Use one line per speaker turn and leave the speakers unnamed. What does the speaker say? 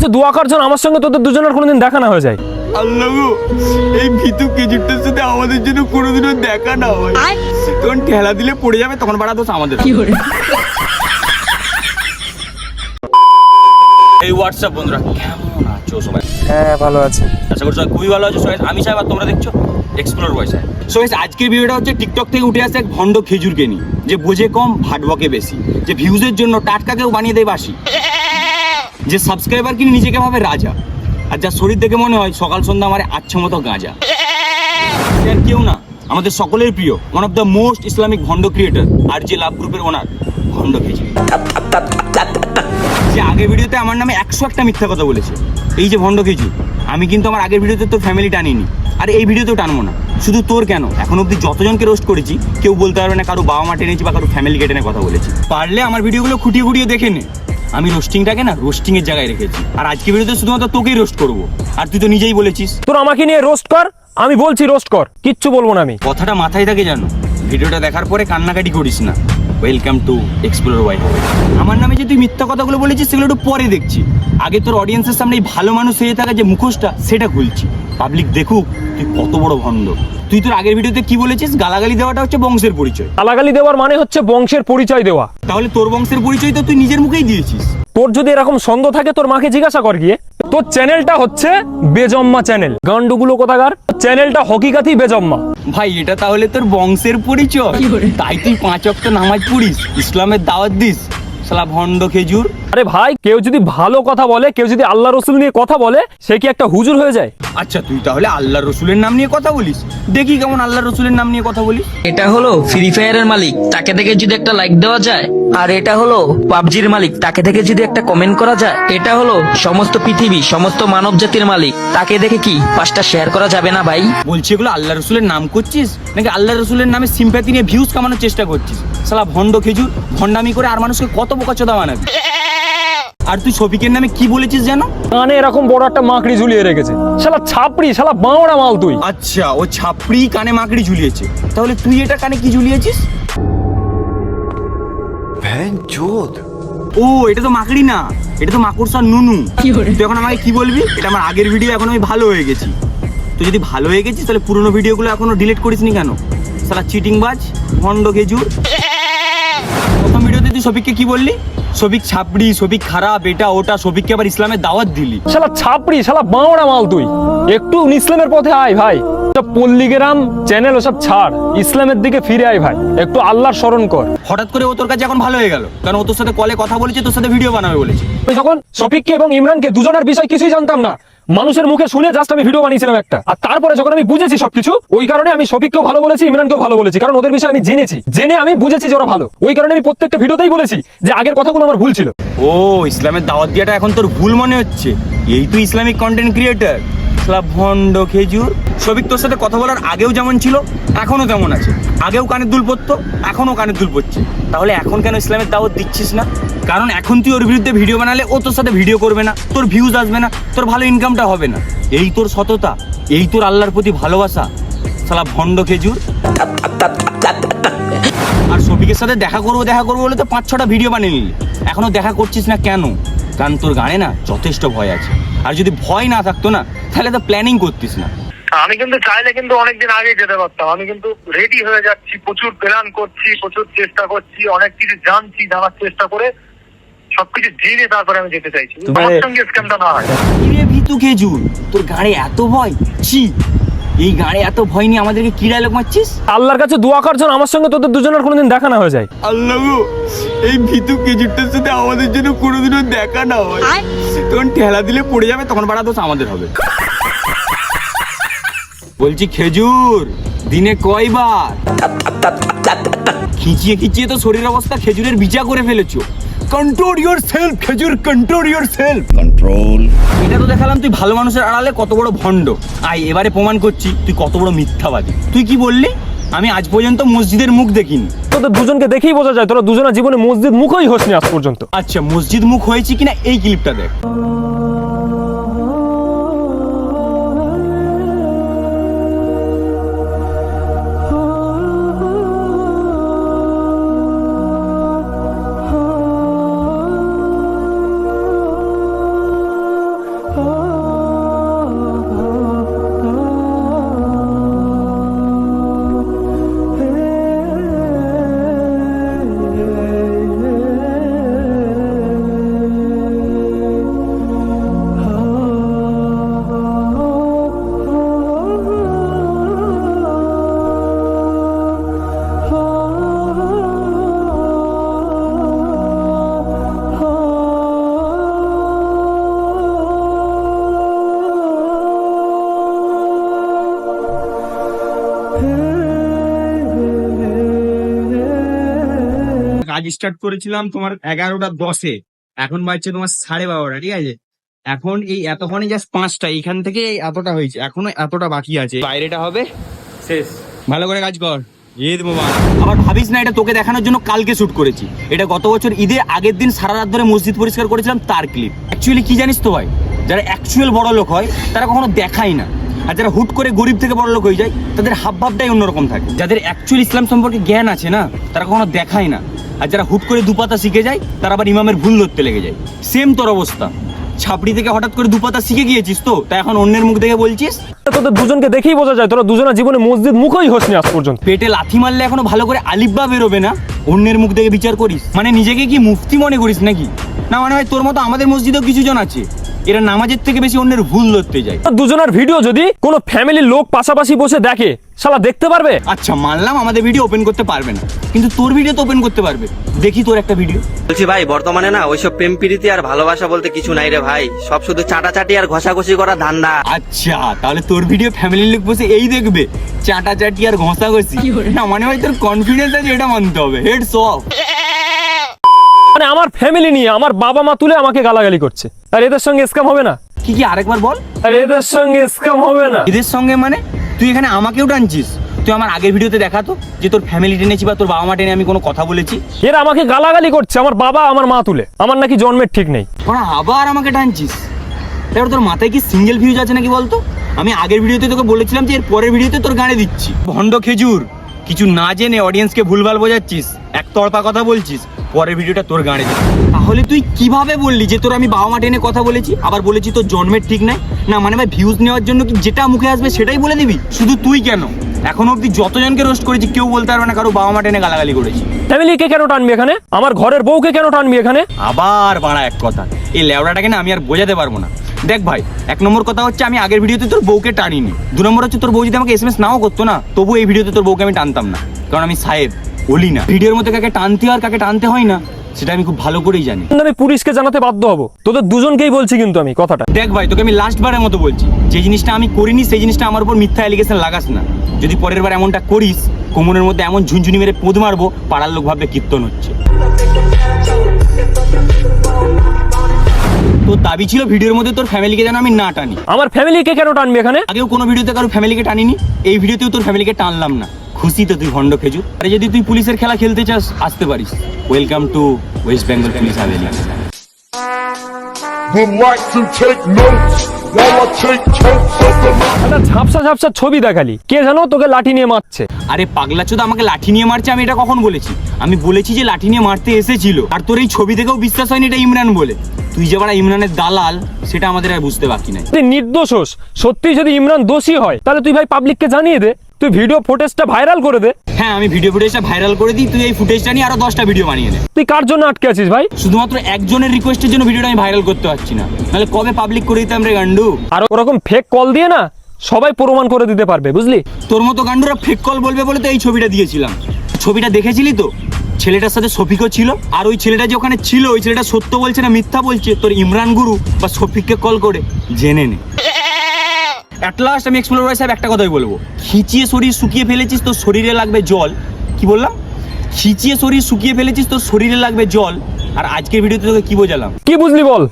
কাছে দোয়া কর যেন আমার সঙ্গে তোদের দুজনের কোনোদিন দেখা না হয়ে যায়।
আল্লাহ এই ভিতু কেজুরটার সাথে আমাদের জন্য কোনোদিনও দেখা না হয়। তখন ঠেলা দিলে পড়ে যাবে তখন বাড়া দোষ আমাদের। এই হোয়াটসঅ্যাপ বন্ধুরা কেমন আছো সবাই?
হ্যাঁ ভালো আছে।
আশা করি সবাই খুবই ভালো আছো। সবাই আমি সাহেব আর তোমরা দেখছ? এক্সপ্লোর বয়স সো আজকের ভিডিওটা হচ্ছে টিকটক থেকে উঠে আসে এক ভণ্ড খেজুরকে নিয়ে যে বোঝে কম ভাট বকে বেশি যে ভিউজের জন্য টাটকাকেও বানিয়ে দেয় বাসি যে সাবস্ক্রাইবার কিনে নিজেকে ভাবে রাজা। আর যার শরীর দেখে মনে হয় সকাল সন্ধ্যা আমার আচ্ছা মতো গাঁজা। আর কেউ না, আমাদের সকলের প্রিয় one of the most Islamic ভণ্ড ক্রিয়েটার আর যে লাভ গ্রুপের ওনার ভণ্ড খেজুর যে। আগের ভিডিওতে আমার নামে একশো একটা মিথ্যা কথা বলেছে। এই যে ভণ্ড খেজুর আমি কিন্তু আমার আগের ভিডিওতে তোর ফ্যামিলি টানিনি। আর এই ভিডিওতেও টানবো না। শুধু তোর কেন? এখন অব্দি যতজনকে রোস্ট করেছি, কেউ বলতে পারবে না কারও বাবা মা টেনেছি বা কারও ফ্যামিলিকে টেনে কথা বলেছি। পারলে আমার ভিডিওগুলো খুঁটিয়ে খুঁটিয়ে দেখে নে। আমি রোস্টিংটাকে না রোস্টিং এর জায়গায় রেখেছি। আর আজকে ভিডিওতে শুধুমাত্র তোকেই রোস্ট করব। আর তুই তো নিজেই বলেছিস।
তোর আমাকে নিয়ে রোস্ট কর আমি বলছি রোস্ট কর কিচ্ছু বলব না আমি।
কথাটা মাথায় থাকে জানো ভিডিওটা দেখার পরে কান্নাকাটি করিস না। ওয়েলকাম টু এক্সপ্লোর ওয়াই আমার নামে যে তুই মিথ্যা কথাগুলো বলেছিস সেগুলো একটু পরে দেখছি। আগে তোর অডিয়েন্সের সামনে এই ভালো মানুষ হয়ে থাকা যে মুখোশটা সেটা খুলছি। পাবলিক দেখুক তুই কত বড় ভণ্ড। তুই তোর আগের ভিডিওতে কি বলেছিস? গালাগালি দেওয়াটা হচ্ছে বংশের পরিচয়।
গালাগালি দেওয়ার মানে হচ্ছে বংশের পরিচয় দেওয়া।
তাহলে তোর বংশের পরিচয় তো তুই নিজের মুখেই দিয়েছিস।
তোর যদি এরকম সন্দেহ থাকে তোর মাকে জিজ্ঞাসা কর গিয়ে। তোর চ্যানেলটা হচ্ছে বেজম্মা চ্যানেল। গান্ডুগুলো কোথাকার? চ্যানেলটা হকিকাতি বেজম্মা।
ভাই এটা তাহলে তোর বংশের পরিচয়। তাই তুই পাঁচ অক্ট নামাজ পড়িস ইসলামের দাওয়াত দিস সালা ভণ্ড খেজুর।
আরে ভাই কেউ যদি ভালো কথা বলে কেউ যদি আল্লাহ রসুল নিয়ে কথা বলে সে কি একটা হুজুর হয়ে যায়?
আচ্ছা তুই তাহলে আল্লাহ রসুলের নাম নিয়ে কথা বলিস। দেখি কেমন আল্লাহ রসুলের নাম নিয়ে কথা বলিস।
এটা হলো ফ্রি ফায়ারের মালিক। তাকে দেখে যদি একটা লাইক দেওয়া যায় আর এটা হলো পাবজির মালিক। তাকে দেখে যদি একটা কমেন্ট করা যায় এটা হলো সমস্ত পৃথিবী সমস্ত মানব জাতির মালিক। তাকে দেখে কি পাঁচটা শেয়ার করা যাবে না ভাই?
বলছি এগুলো আল্লাহ রসুলের নাম করছিস? নাকি আল্লাহ রসুলের নামে সিম্প্যাথি নিয়ে ভিউজ কামানোর চেষ্টা করছিস? সালা ভণ্ড খেজুর ভণ্ডামি করে আর মানুষকে কত বোকা চোদা বানাবি আর তুই শফিকের নামে কি বলেছিস জানো?
কানে এরকম বড় একটা মাকড়ি ঝুলিয়ে রেখেছে। শালা ছাপড়ি শালা বাঁওড়া মাল তুই।
আচ্ছা ও ছাপড়ি কানে মাকড়ি ঝুলিয়েছে। তাহলে তুই এটা কানে কি ঝুলিয়েছিস? ও এটা তো মাকড়ি না। এটা তো মাকড়সার নুনু। তুই এখন আমাকে কি বলবি? এটা আমার আগের ভিডিও এখন আমি ভালো হয়ে গেছি। তুই যদি ভালো হয়ে গেছিস তাহলে পুরোনো ভিডিওগুলো এখনও ডিলিট করিসনি কেন? সালা চিটিং বাজ ভণ্ড খেজুর। তুই শফিককে কি বললি? শফিক ছাপড়ি শফিক খারাপ এটা ওটা শফিককে আবার ইসলামের দাওয়াত দিলি।
শালা ছাপড়ি শালা বাঁওড়া মাল তুই। একটু ইসলামের পথে আয় ভাই। পল্লীগ্রাম চ্যানেল ওসব ছাড়। ইসলামের দিকে ফিরে আয় ভাই। একটু আল্লাহর স্মরণ কর।
হঠাৎ করে ও তোর কাছে এখন ভালো হয়ে গেল। কারণ ও তোর সাথে কলে কথা বলেছে তোর সাথে ভিডিও বানাবে বলেছে।
আমি যখন শফিককে এবং ইমরানকে দুজনের বিষয় কিছুই জানতাম না মানুষের মুখে শুনে জাস্ট আমি ভিডিও বানিয়েছিলাম একটা। আর তারপরে যখন আমি বুঝেছি সবকিছু, ওই কারণে আমি শফিককেও ভালো বলেছি, ইমরানকেও ভালো বলেছি, কারণ ওদের বিষয়ে আমি জেনেছি। জেনে আমি বুঝেছি যে ওরা ভালো। ওই কারণে আমি প্রত্যেকটা ভিডিওতেই বলেছি যে আগের কথাগুলো আমার ভুল ছিল।
ও, ইসলামের দাওয়াত দিয়াটা এখন তোর ভুল মনে হচ্ছে। এই তুই ইসলামিক কন্টেন্ট ক্রিয়েটার ভণ্ড খেজুর। সবিক তোর সাথে কথা বলার আগেও যেমন ছিল এখনও তেমন আছে। আগেও কানের দুল পড়তো এখনও কানের দুল পড়ছে তাহলে এখন কেন ইসলামের দাওয়াত দিচ্ছিস না? কারণ এখন তুই ওর বিরুদ্ধে ভিডিও বানালে ও তোর সাথে ভিডিও করবে না, তোর ভিউজ আসবে না, তোর ভালো ইনকামটা হবে না। এই তোর সততা, এই তোর আল্লাহর প্রতি ভালোবাসা সালা ভণ্ড খেজুর। আর শফিকের সাথে দেখা করব দেখা করব বলে তো পাঁচ ছটা ভিডিও বানিয়ে নিলি। এখনও দেখা করছিস না কেন? কারণ তোর গানে না যথেষ্ট ভয় আছে। আর যদি ভয় না থাকতো না, তাহলে তো প্ল্যানিং করতিস না।
আমি কিন্তু চাইলে কিন্তু অনেকদিন আগে যেতে পারতাম। আমি কিন্তু রেডি হয়ে যাচ্ছি, প্রচুর প্ল্যান করছি, প্রচুর চেষ্টা করছি, অনেক কিছু জানছি, জানার চেষ্টা করে সবকিছু জেনে তারপরে আমি যেতে চাইছি। আমার সঙ্গে স্ক্যামটা না হয়।
কিরে ভিতু খেজুর তোর গাড়ি এত ভয়? ছি এই গাড়ি এত ভয় নিয়ে আমাদেরকে মারছিস?
আল্লাহর কাছে দোয়া কর যেন আমার সঙ্গে তোদের দুজনের কোনোদিন দেখা না হয়ে যায়।
আল্লাহ গো এই ভিতু সাথে আমাদের জন্য কোনোদিনও দেখা না হয়। তখন ঠেলা দিলে পড়ে যাবে তখন বাড়া দোষ আমাদের হবে। বলছি খেজুর দিনে কয়বার? খিচিয়ে খিচিয়ে তো শরীর অবস্থা খেজুরের বিচা করে ফেলেছো। কন্ট্রোল ইওর সেলফ খেজুর কন্ট্রোল ইওর সেলফ
কন্ট্রোল
এটা তো দেখালাম তুই ভালো মানুষের আড়ালে কত বড় ভণ্ড। আই এবারে প্রমাণ করছি তুই কত বড় মিথ্যাবাদী। তুই কি বললি? আমি আজ পর্যন্ত মসজিদের মুখ দেখিনি।
তোদের দুজনকে দেখেই বোঝা যায় তোরা দুজনের জীবনে মসজিদ মুখই হসনি আজ পর্যন্ত।
আচ্ছা মসজিদ মুখ হয়েছে কিনা এই ক্লিপটা দেখ। স্টার্ট করেছিলাম তোমার এগারোটা দশে। এখন বাজছে তোমার সাড়ে বারোটা ঠিক আছে? এখন এই এতক্ষণে জাস্ট পাঁচটা এখান থেকে এতটা হয়েছে। এখনও এতটা বাকি আছে। বাইরেটা হবে? শেষ। ভালো করে কাজ কর। ঈদ মোবারক আবার ভাবিস না এটা তোকে দেখানোর জন্য কালকে শুট করেছি। এটা গত বছর ঈদে আগের দিন সারা রাত ধরে মসজিদ পরিষ্কার করেছিলাম তার ক্লিপ অ্যাকচুয়ালি কি জানিস তো ভাই? যারা অ্যাকচুয়াল বড় লোক হয় তারা কখনো দেখায় না। আর যারা হুট করে গরিব থেকে বড় লোক হয়ে যায় তাদের হাব ভাবটাই অন্যরকম থাকে। যাদের অ্যাকচুয়াল ইসলাম সম্পর্কে জ্ঞান আছে না তারা কখনো দেখায় না। আর যারা হুট করে দুপাতা শিখে যায় তারা আবার ইমামের ভুল ধরতে লেগে যায়। সেম তোর অবস্থা। ছাপড়ি থেকে হঠাৎ করে দুপাতা শিখে গিয়েছিস তো তা এখন অন্যের মুখ দেখে বলছিস?
তোদের দুজনকে দেখেই বোঝা যায় তোরা দুজনের জীবনে মসজিদ মুখই হসনি আজ পর্যন্ত।
পেটে লাথি মারলে এখনও ভালো করে আলিব্বা বেরোবে না? অন্যের মুখ দেখে বিচার করিস। মানে নিজেকে কি মুফতি মনে করিস নাকি? না মানে ভাই তোর মতো আমাদের মসজিদেও কিছু জন আছে। এরা নামাজের থেকে বেশি অন্যের ভুল ধরতে যায়।
দুজনের ভিডিও যদি কোনো ফ্যামিলির লোক পাশাপাশি বসে দেখে শালা দেখতে পারবে?
আচ্ছা মানলাম আমাদের ভিডিও ওপেন করতে পারবে না। কিন্তু তোর ভিডিও তো ওপেন করতে পারবে। দেখি তোর একটা ভিডিও
বলছি ভাই বর্তমানে না ওইসব প্রেম প্রীতি আর ভালোবাসা বলতে কিছু নাই রে ভাই। সব শুধু চাটাচাটি আর ঘষাঘষি করা ধান্দা।
আচ্ছা তাহলে তোর ভিডিও ফ্যামিলির লোক বসে এই দেখবে চাটা চাটি আর ঘষা ঘষি না মানে ভাই তোর কনফিডেন্স আছে এটা মানতে হবে। হেডস অফ
মানে আমার ফ্যামিলি নিয়ে আমার বাবা মা তুলে আমাকে গালাগালি করছে। আর এদের সঙ্গে স্ক্যাম হবে না।
কি কি আরেকবার বল।
আর এদের সঙ্গে স্ক্যাম হবে না।
এদের সঙ্গে মানে? তুই এখানে আমাকেও টানছিস। তুই আমার আগের ভিডিওতে দেখাতো যে তোর ফ্যামিলি টেনেছি বা তোর বাবা মা টেনে আমি কোনো কথা বলেছি।
এরা আমাকে গালাগালি করছে আমার বাবা আমার মা তুলে। আমার নাকি জন্মের ঠিক নেই।
ওরা আবার আমাকে টানছিস। এবার তোর মাথায় কি সিঙ্গেল ভিউজ আছে নাকি বলতো? আমি আগের ভিডিওতে তোকে বলেছিলাম যে এর পরের ভিডিওতে তোর গানে দিচ্ছি। ভণ্ড খেজুর। কিছু না জেনে অডিয়েন্সকে ভুলভাল বোঝাচ্ছিস এক একতরফা কথা বলছিস পরের ভিডিওটা তোর গানে তাহলে তুই কীভাবে বললি যে তোর আমি বাবা মা টেনে কথা বলেছি আবার বলেছি তোর জন্মের ঠিক নাই? না মানে ভাই ভিউজ নেওয়ার জন্য কি যেটা মুখে আসবে সেটাই বলে দিবি? শুধু তুই কেন? এখন অব্দি যতজনকে রোস্ট করেছি কেউ বলতে পারবে না কারও বাবা মা টেনে গালাগালি করেছি।
ফ্যামিলিকে কেন টানবি এখানে? আমার ঘরের বউকে কেন টানবি এখানে?
আবার বাড়া এক কথা। এই লেওড়াটাকে না আমি আর বোঝাতে পারব না। দেখ ভাই এক নম্বর কথা হচ্ছে আমি আগের ভিডিওতে তোর বউকে টানিনি। দু নম্বর হচ্ছে তোর বউ যদি আমাকে এসএমএস নাও করতো না তবু এই ভিডিওতে তোর বউকে আমি টানতাম না। কারণ আমি সাহেব বলি না। ভিডিওর মধ্যে কাকে টানতে হয় আর কাকে টানতে হয় না সেটা আমি খুব ভালো করেই জানি।
আমি পুলিশকে জানাতে বাধ্য হব। তোদের দুজনকেই বলছি কিন্তু আমি কথাটা।
দেখ ভাই তোকে আমি লাস্ট বারের মতো বলছি। যে জিনিসটা আমি করিনি সেই জিনিসটা আমার উপর মিথ্যা অ্যালিগেশন লাগাস না। যদি পরের বার এমনটা করিস কোমরের মধ্যে এমন ঝুনঝুনি মেরে পোদ মারবো পাড়ার লোক ভাববে কীর্তন হচ্ছে। তোর দাবি ছিল ভিডিওর মধ্যে তোর ফ্যামিলিকে যেন আমি না টানি।
আমার ফ্যামিলিকে কেন টানবি এখানে?
আগেও কোনো ভিডিওতে কারও ফ্যামিলিকে টানিনি এই ভিডিওতেও তোর ফ্যামিলিকে টানলাম না। খুশি তো তুই ভণ্ড খেজু আরে যদি তুই পুলিশের খেলা খেলতে চাস আসতে পারিস। Welcome to West Bengal police Haveli
would like to take notes.
ঝাপসা ঝাপসা ছবি দেখালি। কে জানো তোকে লাঠি নিয়ে মারছে?
আরে পাগলা চোদ আমাকে লাঠি নিয়ে মারছে আমি এটা কখন বলেছি? আমি বলেছি যে লাঠি নিয়ে মারতে এসেছিল। আর তোর এই ছবি দেখেও বিশ্বাস হয়নি এটা ইমরান বলে। তুই যে বাড়া ইমরানের দালাল সেটা আমাদের আর বুঝতে বাকি নাই।
তুই নির্দোষ হোস। সত্যি যদি ইমরান দোষী হয় তাহলে তুই ভাই পাবলিককে জানিয়ে দে। তুই ভিডিও ফুটেজটা ভাইরাল করে দে।
হ্যাঁ আমি ভিডিও ফুটেজটা ভাইরাল করে দিই তুই এই ফুটেজটা নিয়ে আরও দশটা ভিডিও বানিয়ে নে
তুই কার জন্য আটকে আছিস ভাই?
শুধুমাত্র একজনের রিকোয়েস্টের জন্য ভিডিওটা আমি ভাইরাল করতে পারছি না। নাহলে কবে পাবলিক করে দিতাম রে গান্ডু?
আর ওরকম ফেক কল দিয়ে না সবাই প্রমাণ করে দিতে পারবে বুঝলি?
তোর মতো গান্ডুরা ফেক কল বলবে বলে তো এই ছবিটা দিয়েছিলাম। ছবিটা দেখেছিলি তো? ছেলেটার সাথে শফিকও ছিল আর ওই ছেলেটা যে ওখানে ছিল ওই ছেলেটা সত্য বলছে না মিথ্যা বলছে তোর ইমরান গুরু বা শফিককে কল করে জেনে নে। অ্যাট লাস্ট আমি এক্সপ্লোর সাহেব একটা কথাই বলব। খিচিয়ে শরীর শুকিয়ে ফেলেছিস, তোর শরীরে লাগবে জল। কি বললাম? খিচিয়ে শরীর শুকিয়ে ফেলেছিস, তোর শরীরে লাগবে জল। আর আজকের ভিডিওতে তোকে কি বোঝালাম?
কি বুঝলি বল?